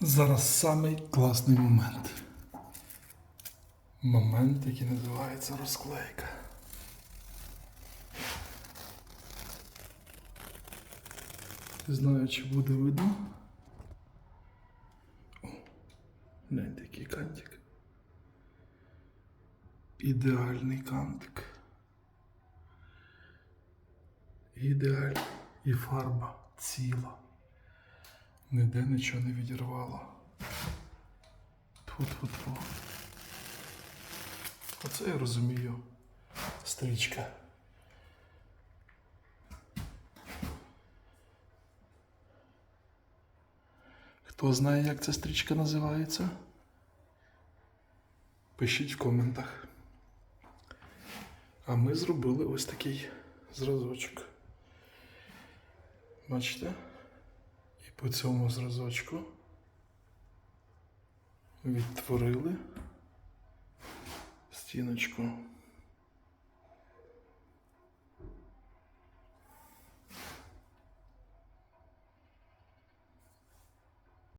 Зараз самий класний момент. Момент, який називається розклейка. Не знаю, чи буде видно. О, гляньте, який кантик. Ідеальний кантик. Ідеальний. І фарба ціла. Ніде нічого не відірвало. Тьфу-тьфу-тьфу. Оце я розумію. Стрічка. Хто знає, як ця стрічка називається? Пишіть в коментах. А ми зробили ось такий зразочок. Бачите? По цьому зразочку. Відтворили стіночку